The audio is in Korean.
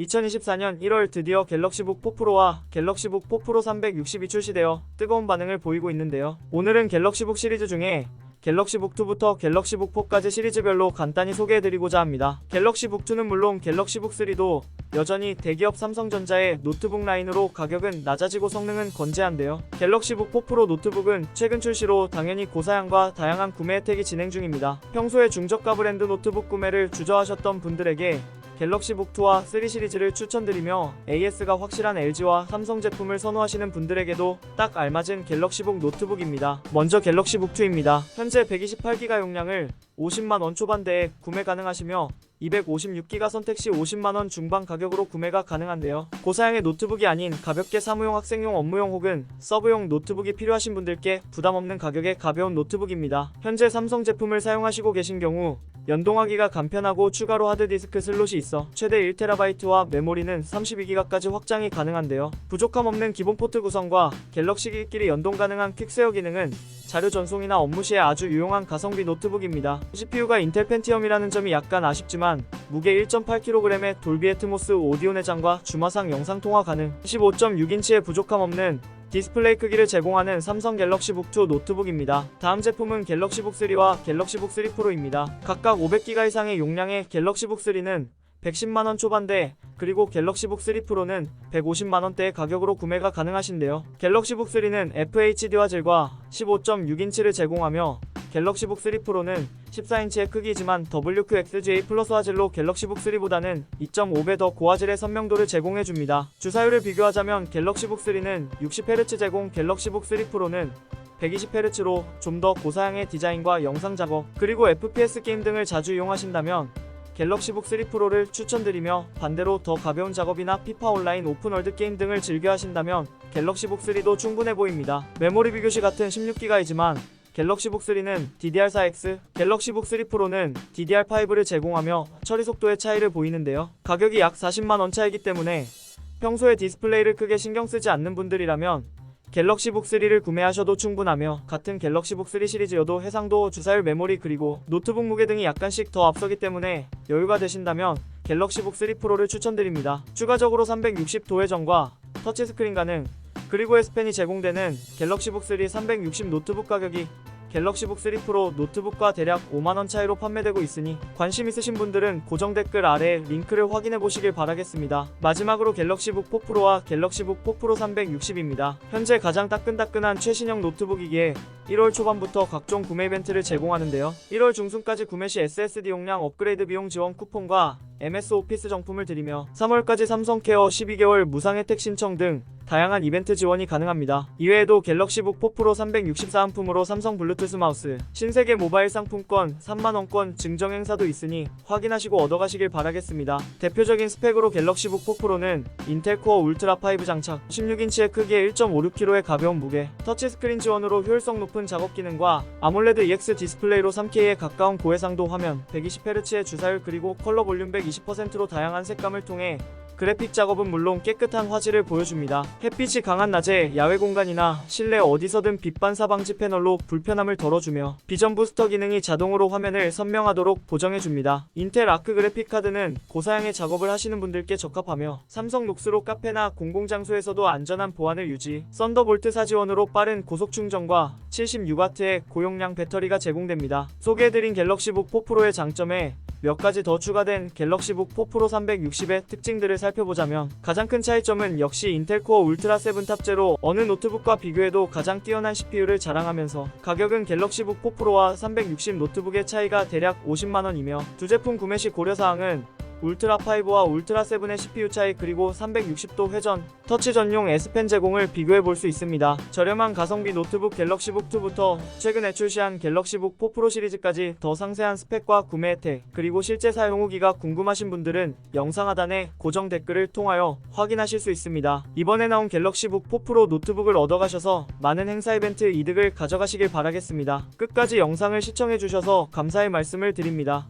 2024년 1월 드디어 갤럭시북 4 프로와 갤럭시북 4 프로 360이 출시되어 뜨거운 반응을 보이고 있는데요. 오늘은 갤럭시북 시리즈 중에 갤럭시북 2부터 갤럭시북 4까지 시리즈별로 간단히 소개해드리고자 합니다. 갤럭시북 2는 물론 갤럭시북 3도 여전히 대기업 삼성전자의 노트북 라인으로 가격은 낮아지고 성능은 건재한데요. 갤럭시북 4 프로 노트북은 최근 출시로 당연히 고사양과 다양한 구매 혜택이 진행 중입니다. 평소에 중저가 브랜드 노트북 구매를 주저하셨던 분들에게 갤럭시 북 2와 3 시리즈를 추천드리며 AS가 확실한 LG와 삼성 제품을 선호하시는 분들에게도 딱 알맞은 갤럭시북 노트북입니다. 먼저 갤럭시북 2입니다. 현재 128기가 용량을 50만 원 초반대에 구매 가능하시며 256기가 선택 시 50만원 중반 가격으로 구매가 가능한데요. 고사양의 노트북이 아닌 가볍게 사무용, 학생용, 업무용 혹은 서브용 노트북이 필요하신 분들께 부담 없는 가격의 가벼운 노트북입니다. 현재 삼성 제품을 사용하시고 계신 경우 연동하기가 간편하고 추가로 하드디스크 슬롯이 있어 최대 1TB와 메모리는 32기가까지 확장이 가능한데요. 부족함 없는 기본 포트 구성과 갤럭시끼리 연동 가능한 퀵세어 기능은 자료 전송이나 업무 시에 아주 유용한 가성비 노트북입니다. CPU가 인텔 펜티엄이라는 점이 약간 아쉽지만 무게 1.8kg의 돌비 애트모스 오디오 내장과 주마상 영상 통화 가능 15.6인치의 부족함 없는 디스플레이 크기를 제공하는 삼성 갤럭시 북 2 노트북입니다. 다음 제품은 갤럭시 북 3와 갤럭시 북 3 프로입니다. 각각 500기가 이상의 용량의 갤럭시 북 3는 110만원 초반대 그리고 갤럭시 북 3 프로는 150만원대의 가격으로 구매가 가능하신데요. 갤럭시 북 3는 FHD 화질과 15.6인치를 제공하며 갤럭시북 3 프로는 14인치의 크기지만 WQXGA 플러스 화질로 갤럭시북 3보다는 2.5배 더 고화질의 선명도를 제공해줍니다. 주사율을 비교하자면 갤럭시북 3는 60Hz 제공, 갤럭시북 3 프로는 120Hz로 좀 더 고사양의 디자인과 영상 작업, 그리고 FPS 게임 등을 자주 이용하신다면 갤럭시북 3 프로를 추천드리며 반대로 더 가벼운 작업이나 피파 온라인 오픈월드 게임 등을 즐겨 하신다면 갤럭시북 3도 충분해 보입니다. 메모리 비교 시 같은 16기가이지만 갤럭시북 3는 DDR4X, 갤럭시북 3 프로는 DDR5를 제공하며 처리 속도의 차이를 보이는데요. 가격이 약 40만원 차이기 때문에 평소에 디스플레이를 크게 신경 쓰지 않는 분들이라면 갤럭시북 3를 구매하셔도 충분하며 같은 갤럭시북 3 시리즈여도 해상도, 주사율, 메모리 그리고 노트북 무게 등이 약간씩 더 앞서기 때문에 여유가 되신다면 갤럭시북 3 프로를 추천드립니다. 추가적으로 360도 회전과 터치스크린 가능 그리고 S펜이 제공되는 갤럭시북 3 360 노트북 가격이 갤럭시북 3 프로 노트북과 대략 5만원 차이로 판매되고 있으니 관심 있으신 분들은 고정 댓글 아래 링크를 확인해 보시길 바라겠습니다. 마지막으로 갤럭시북 4 프로와 갤럭시북 4 프로 360입니다. 현재 가장 따끈따끈한 최신형 노트북이기에 1월 초반부터 각종 구매 이벤트를 제공하는데요. 1월 중순까지 구매 시 SSD 용량 업그레이드 비용 지원 쿠폰과 MS 오피스 정품을 드리며 3월까지 삼성 케어 12개월 무상 혜택 신청 등 다양한 이벤트 지원이 가능합니다. 이외에도 갤럭시북 4 프로 364한품으로 삼성 블루투스 마우스, 신세계 모바일 상품권 3만원권 증정 행사도 있으니 확인하시고 얻어가시길 바라겠습니다. 대표적인 스펙으로 갤럭시북 4 프로는 인텔 코어 울트라 5 장착, 16인치의 크기에 1.56kg의 가벼운 무게, 터치스크린 지원으로 효율성 높은 작업 기능과 아몰레드 EX 디스플레이로 3K에 가까운 고해상도 화면, 120Hz의 주사율 그리고 컬러 볼륨 120%로 다양한 색감을 통해 그래픽 작업은 물론 깨끗한 화질을 보여줍니다. 햇빛이 강한 낮에 야외 공간이나 실내 어디서든 빛 반사 방지 패널로 불편함을 덜어주며 비전 부스터 기능이 자동으로 화면을 선명하도록 보정해줍니다. 인텔 아크 그래픽 카드는 고사양의 작업을 하시는 분들께 적합하며 삼성 녹스로 카페나 공공장소에서도 안전한 보안을 유지, 썬더볼트 4 지원으로 빠른 고속 충전과 76W의 고용량 배터리가 제공됩니다. 소개해드린 갤럭시북 4 프로의 장점에 몇 가지 더 추가된 갤럭시북 4 프로 360의 특징들을 살펴보자면 가장 큰 차이점은 역시 인텔 코어 울트라 7 탑재로 어느 노트북과 비교해도 가장 뛰어난 CPU를 자랑하면서 가격은 갤럭시북 4 프로와 360 노트북의 차이가 대략 50만원이며 두 제품 구매 시 고려사항은 울트라 5와 울트라 7의 CPU 차이 그리고 360도 회전, 터치 전용 S펜 제공을 비교해 볼 수 있습니다. 저렴한 가성비 노트북 갤럭시북 2부터 최근에 출시한 갤럭시북 4 프로 시리즈까지 더 상세한 스펙과 구매 혜택, 그리고 실제 사용 후기가 궁금하신 분들은 영상 하단에 고정 댓글을 통하여 확인하실 수 있습니다. 이번에 나온 갤럭시북 4 프로 노트북을 얻어가셔서 많은 행사 이벤트 이득을 가져가시길 바라겠습니다. 끝까지 영상을 시청해 주셔서 감사의 말씀을 드립니다.